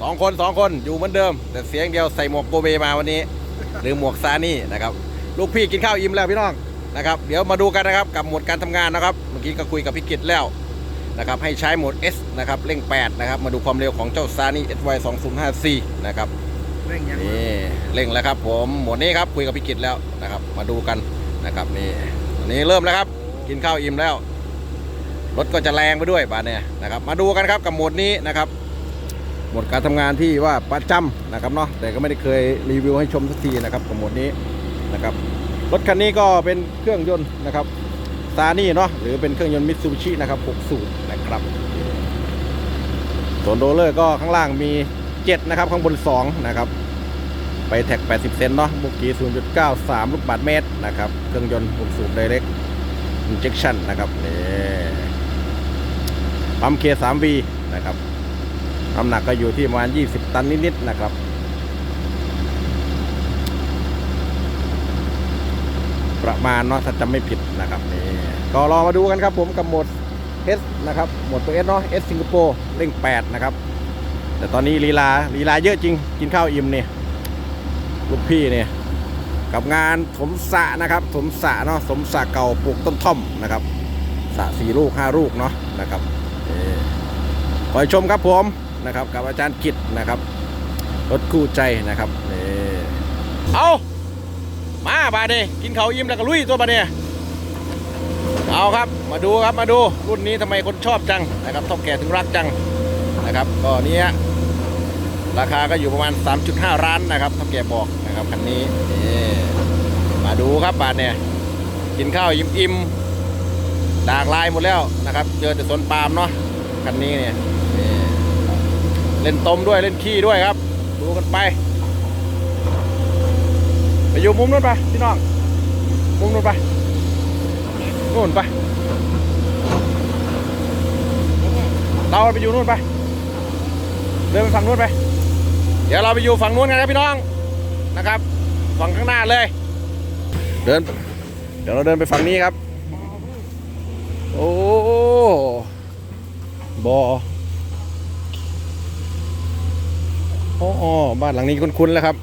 สองคนสองคนอยู่เหมือนเดิม แต่เสียงเดียวใส่หมวกโกเบมาวันนี้ หรือหมวกซานี่นะครับ ลูกพี่กินข้าวอิ่มแล้วพี่น้องนะครับ เดี๋ยวมาดูกันนะครับกับโหมดการทำงานนะครับ เมื่อกี้ก็คุยกับพี่กิตแล้วนะครับให้ใช้โหมด S นะครับเร่ง 8 นะครับ มาดูความเร็วของเจ้าซานี่ SY 2054นะครับเร่งยังนี่เร่งแล้วครับ ผมหมวดนี้ครับคุยกับพี่กิตแล้วนะครับ มาดูกันนะครับนี่อันนี้เริ่มแล้วครับ กินข้าวอิ่มแล้วรถก็จะแรงไปด้วยบาดเนี่ยนะครับ มาดูกันครับกับโหมดนี้นะครับโหมดการทำงานที่ว่าประจำนะครับเนาะแต่ก็ไม่ได้เคยรีวิวให้ชมสักทีนะครับกับหมดนี้นะครับรถคันนี้ก็เป็นเครื่องยนต์นะครับซานี่เนาะหรือเป็นเครื่องยนต์มิตซูบิชินะครับ6สูตรนะครับส่วนโรเลอร์ก็ข้างล่างมี 7 นะครับ ข้างบน 2 นะครับ ไปแท็ก 80 เซนเนาะบุกี้ 0.93 ลูกบาทเมตรนะครับ เครื่องยนต์6สูบ Direct Injection นะครับนี่ปั๊ม K3V นะครับ น้ำหนักก็อยู่ที่ประมาณ 20 ตันนิดๆนะครับ ประมาณเนาะถ้าจำไม่ผิดนะครับนี่ก็รอมาดูกันครับผมกับโหมด S นะครับโหมดตัว S เนาะ S สิงคโปร์เร่ง 8 นะครับ แต่ตอนนี้ลีลาลีลาเยอะจริง กินข้าวอิ่มเนี่ยลูกพี่เนี่ยกับงานถมสะนะครับ ถมสะเนาะสมสะเก่าปลูกต้นท่อมนะครับสะสี่ลูกห้าลูกเนาะนะครับเอ่อคอยชมครับผม นะครับกับอาจารย์กิตนะครับรถคู่ใจนะครับเออเอามาบาดเดกินข้าวอิ่มแล้วก็ลุยตัวบาดเดเอาครับมาดูครับมาดูรุ่นนี้ทำไมคนชอบจังนะครับท่าแก่ถึงรักจังนะครับก็เนี้ยราคาก็อยู่ประมาณ 3.5ล้านนะครับถ้าแกบอกนะครับคันนี้มาดูครับบาทเนี่ยกินข้าวอิ่มอิ่มๆดากลายหมดแล้วนะครับ เจอแต่สวนปาล์มเนาะคันนี้เนี่ย เล่นต้มด้วยเล่นขี้ด้วยครับ ดูกันไป ไปอยู่มุมนู้นไปพี่น้อง มุมนู้นไปนู่นไปเราไปอยู่นู่นไป เดินไปฝั่งนู้นไป เดี๋ยวเราไปอยู่ฝั่งนู้นกันนะพี่น้องนะครับ ฝั่งข้างหน้าเลย เดิน เดี๋ยวเราเดินไปฝั่งนี้ครับ โอ้บอ โอ้อบ้านหลังนี้คุ้นๆแล้วครับ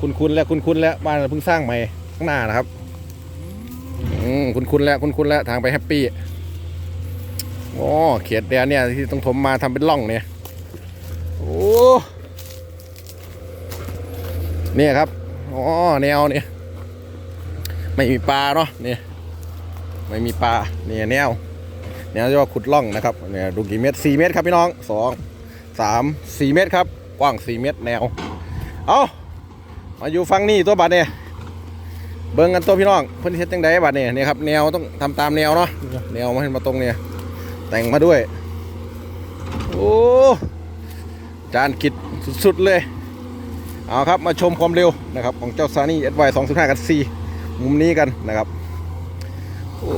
คุ้นๆแล้วคุ้นๆแล้วบ้านเพิ่งสร้างใหม่ข้างหน้านะครับอืมคุ้นๆแล้วคุ้นๆแล้วทางไปแฮปปี้โอ้เขียดแดนเนี่ยที่ต้องถมมาทำเป็นร่องเนี่ยโอ้เนี่ยครับอ๋อแนวเนี่ยไม่มีปลาเนาะเนี่ยไม่มีปลาเนี่ยแนวแนวที่ว่าขุดล่องนะครับเนี่ยดูกี่เมตรสี่เมตรครับพี่น้องสองสามสี่เมตรครับ กว้างสี่เมตรแนว เอามาอยู่ฟังนี่ตัวบัดเนี่ยเบิ่งกันตัวพี่น้องเพิ่นเฮ็ดจังไดบัดเนี่ยเนี่ยครับแนวต้องทำตามแนวเนาะแนวมาให้มาตรงเนี่ยแต่งมาด้วย โอ้จานกิดสุดๆเลยเอาครับมาชมความเร็วนะครับ ของเจ้าซานี่ SY 2.5กัน4มุมนี้กันนะครับ โอ้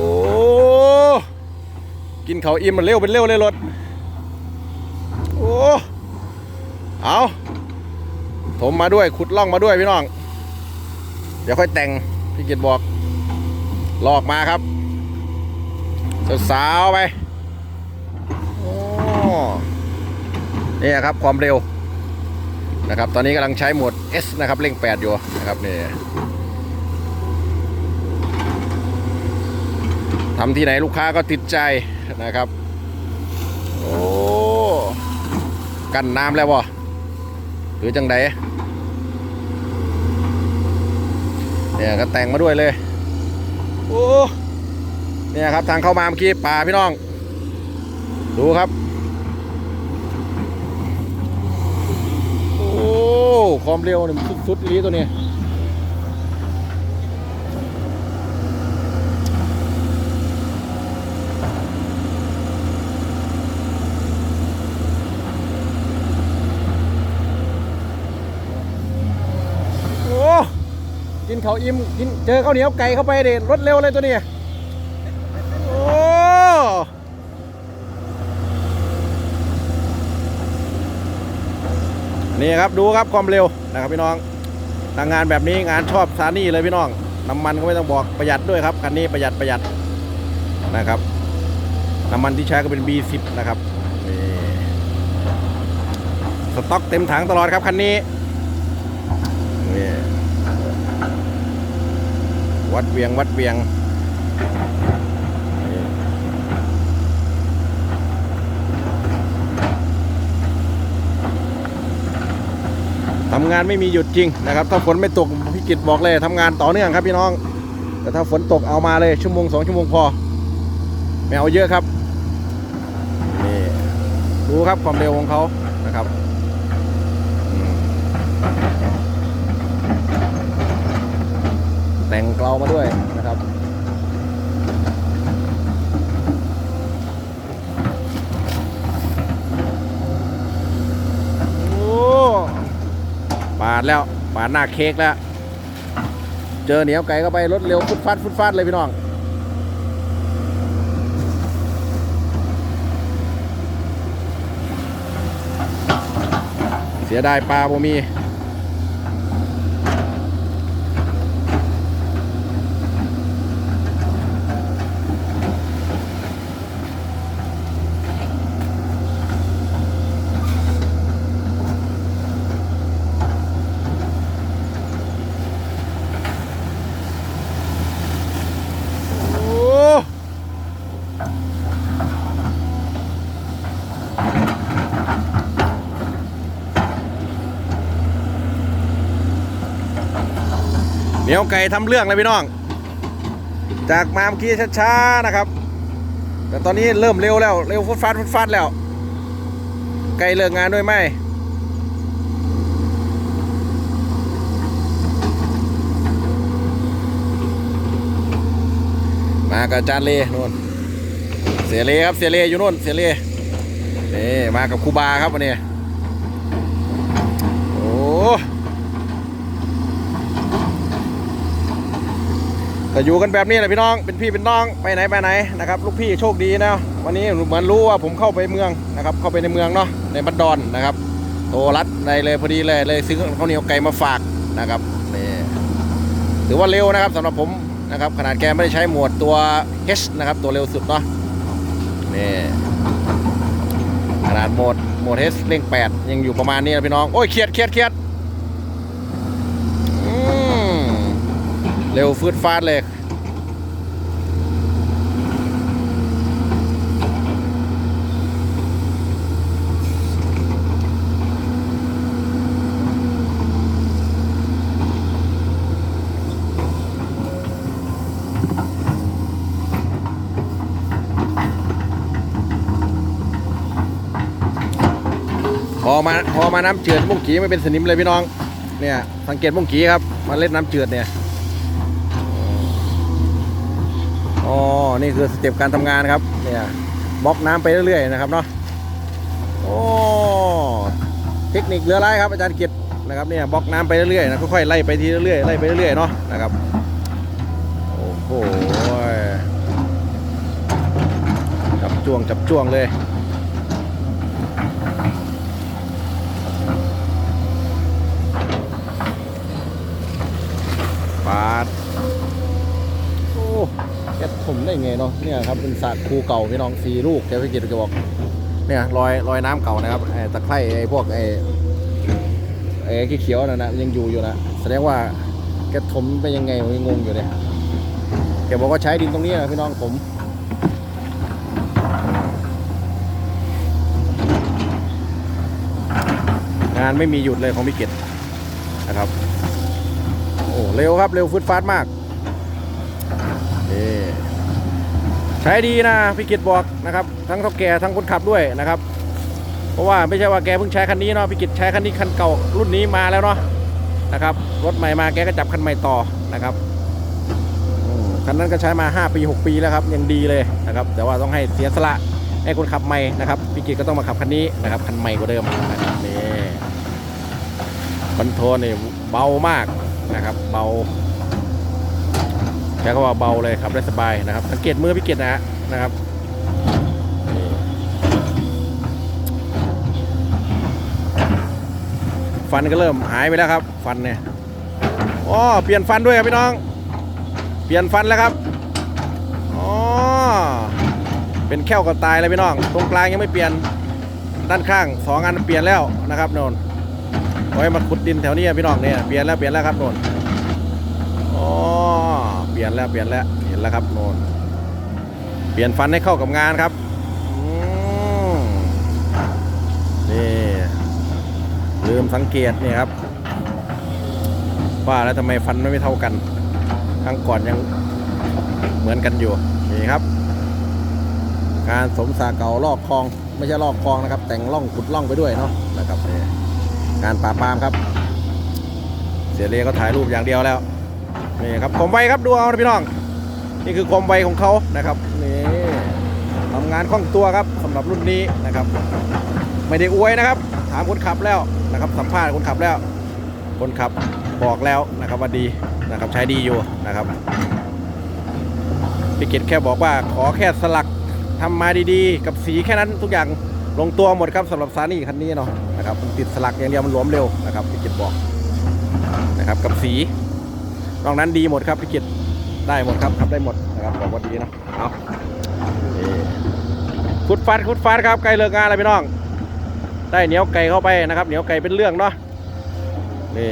กินเขาอิ่มมันเร็วเป็นเร็วเลยรถ โอ้ เอาผมมาด้วยขุดล่องมาด้วยพี่น้อง เดี๋ยวค่อยแต่งพี่เกิตบอก ลอกมาครับสาวไปโอ้นี่ครับความเร็วนะครับ ตอนนี้กำลังใช้โหมด S นะครับเร่ง8อยู่นะครับนี่ทำที่ไหนลูกค้าก็ติดใจนะครับ โอ้ กันน้ำแล้วบ่ห รือจังไดเนี่ยก็แต่งมาด้วยเลย โอ้เนี่ยครับทางเข้ามาเมื่อกี้ป่าพี่น้อง ดูครับ โอ้ความเร็วนี่ยสุดๆลีตัวนี้ โอ้ กินข้าอิ่มกินเจอข้าวเหนียวไก่เข้าไปเด็ดรถเร็วเลยตัวนี้โอ้นี่ครับดูครับความเร็วนะครับพี่น้องทางงานแบบนี้งานชอบซานี่เลยพี่น้องน้ำมันก็ไม่ต้องบอกประหยัดด้วยครับคันนี้ประหยัดประหยัดนะครับน้ำมันที่ใช้ก็เป็น B10 นะครับสต็อกเต็มถังตลอดครับคันนี้นี่ วัดเวียง วัดเวียงทำงานไม่มีหยุดจริงนะครับ ถ้าฝนไม่ตกพี่กิตบอกเลยทำงานต่อเนื่องครับพี่น้อง แต่ถ้าฝนตกเอามาเลยชั่วโมงสองชั่วโมงพอไม่เอาเยอะครับนี่ดูครับความเร็วของเขานะครับอืม แต่งเกลามาด้วยนะครับโอ้ปาดแล้วปาดหน้าเค้กแล้ว เจอเหนียวไก่ก็ไปรถเร็วฟุดฟัดฟุดฟัดเลยพี่น้องเสียดายปลาบ่มี โอ้ เหนียวไก่ทำเรื่องเลยพี่น้อง จากมาเมื่อกี้ช้าๆนะครับ แต่ตอนนี้เริ่มเร็วแล้ว เร็วฟุดฟัดฟุดฟัดแล้ว ไก่เลิกงานด้วยไหมมากับอาจารย์เลนู่น เสียเลครับเสียเลอยู่นู่นเสียเลนี่มากับครูบาครับวันนี้โอ้แต่อยู่กันแบบนี้แหละพี่น้องเป็นพี่เป็นน้องไปไหนไปไหนนะครับ ลูกพี่โชคดีนะวันนี้เหมือนรู้ว่าผมเข้าไปเมืองนะครับ เข้าไปในเมืองเนาะในบัดดอนนะครับโทรรัดในเลยพอดีเลยเลยซื้อข้าวเหนียวไก่มาฝากนะครับนี่ถือว่าเร็วนะครับสำหรับผมนะครับขนาดแกไม่ได้ใช้หมวดตัว H นะครับ ตัวเร็วสุดเนาะ นี่ขนาดโหมดโหมด H เร่ง8ยังอยู่ประมาณนี้นะพี่น้อง โอ้ยเครียดเครียดเครียดเร็วฟืดฟาดเลย พอมาพอมาน้ำเจือดมุ้งกีไม่เป็นสนิมเลยพี่น้อง เนี่ยสังเกตมุ้งกีครับมาเล่นน้ำเจือดเนี่ยอ๋อนี่คือสเต็ปการทำงานครับเนี่ยบล็อกน้ำไปเรื่อยๆนะครับเนาะโอ้เทคนิคเรือไรครับอาจารย์กิตนะครับเนี่ยบล็อกน้ำไปเรื่อยๆนะค่อยๆไล่ไปทีเรื่อยๆไล่ไปเรื่อยๆเนาะนะครับโอ้โหจับจ้วงจับจ้วงเลย ปาดโอ้แกผมได้ไงเนาะเนี่ยครับเป็นสระคูเก่าพี่น้องสีลูกแกพิกิตจะบอกเนี่ยรอยรอยน้ำเก่านะครับไอ้ตะไคร่ไอ้พวกไอ้ไอ้ขี้เขียวนั่นนะยังอยู่อยู่นะแสดงว่าแกถมไปยังไงผมยังงงอยู่เนี่ยแกบอกว่าใช้ดินตรงนี้นะพี่น้องผมงานไม่มีหยุดเลยของพิกิตนะครับ อ้เร็วครับเร็วฟุดฟาดมากนี่ใช้ดีนะพี่กิตบอกนะครับทั้งเท่าแก่ทั้งคนขับด้วยนะครับ เพราะว่าไม่ใช่ว่าแกเพิ่งใช้คันนี้เนาะพี่กิตใช้คันนี้คันเก่ารุ่นนี้มาแล้วเนาะนะครับรถใหม่มาแกก็จับคันใหม่ต่อนะครับคันนั้นก็ใช้มา 5 ปี 6 ปีแล้วครับยังดีเลยนะครับแต่ว่าต้องให้เสียสละให้คนขับใหม่นะครับพี่กิตก็ต้องมาขับคันนี้นะครับคันใหม่กว่าเดิมนะครับนี่คอนโทรลนี่เบามาก นะครับเบาใช้คำว่าเบาเลยครับได้สบายนะครับ สังเกตมือพี่เกตนะฮะนะครับฟันก็เริ่มหายไปแล้วครับ ฟันเนี่ยอ๋อเปลี่ยนฟันด้วยครับพี่น้อง เปลี่ยนฟันแล้วครับอ๋อเป็นแค่วกับตายเลยพี่น้อง ตรงกลางยังไม่เปลี่ยนด้านข้างสองอันเปลี่ยนแล้วนะครับโนน ไว้มาขุดดินแถวนี้พี่น้องเนี่ยเปลี่ยนแล้วเปลี่ยนแล้วครับโนนอ๋อเปลี่ยนแล้วเปลี่ยนแล้วเห็นแล้วครับโนนเปลี่ยนฟันให้เข้ากับงานครับอืมนี่ลืมสังเกตนี่ครับ ว่าแล้วทำไมฟันไม่เท่ากันครั้งก่อนยังเหมือนกันอยู่นี่ครับ การสมสาเก่าลอกคลอง ไม่ใช่ลอกคลองนะครับ แต่งล่องขุดล่องไปด้วยเนาะนะครับนี่ การปราปามครับ เสียเรียก็ถ่ายรูปอย่างเดียวแล้วนี่ครับความไวครับดูเอาพี่น้อง นี่คือความไวของเขานะครับนี่ทำงานคล่องตัวครับสำหรับรุ่นนี้นะครับ ไม่ได้อวยนะครับ ถามคนขับแล้วนะครับ สัมภาษณ์คนขับแล้ว คนขับบอกแล้วนะครับว่าดีนะครับใช้ดีอยู่นะครับพี่กิตแค่บอกว่าขอแค่สลักทำมาดีๆ กับสีแค่นั้นทุกอย่างลงตัวหมดครับสำหรับซานี่คันนี้เนาะ นะครับมันติดสลักอย่างเดียวมันหลวมเร็วนะครับพี่กิตบอกนะครับกับสีนอกนั้นดีหมดครับพี่กิตได้หมดครับครับได้หมดนะครับบอกว่าดีนะเอานี่ฟุดฟัดฟุดฟัดครับใกล้เลิกงานแล้วพี่น้อง ได้เหนียวไก่เข้าไปนะครับเหนียวไก่เป็นเรื่องเนาะนี่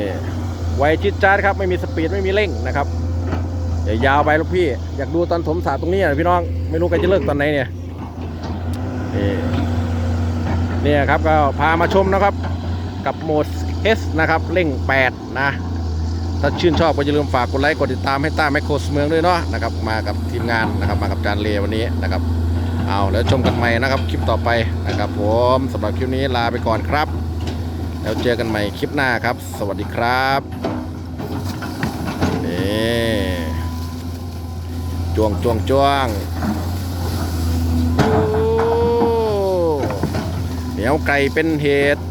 ไวจิตจาดครับไม่มีสปีดไม่มีเร่งนะครับอย่ายาวไปลูกพี่ อยากดูตอนถมสาตรงนี้อะพี่น้อง ไม่รู้ใครจะเลิกตอนไหนเนี่ยนี่ เนี่ยครับก็พามาชมนะครับกับโหมด S นะครับเร่ง 8 นะ ถ้าชื่นชอบก็อย่าลืมฝากกดไลค์กดติดตามให้ต้าแมคโครสเมืองด้วยเนาะนะครับมากับทีมงานนะครับมากับจานเลวันนี้นะครับเอาแล้วชมกันใหม่นะครับคลิปต่อไปนะครับผมสำหรับคลิปนี้ลาไปก่อนครับ แล้วเจอกันใหม่คลิปหน้าครับ สวัสดีครับนี่จวงจวงจวง เหนียวไก่เป็นเหตุ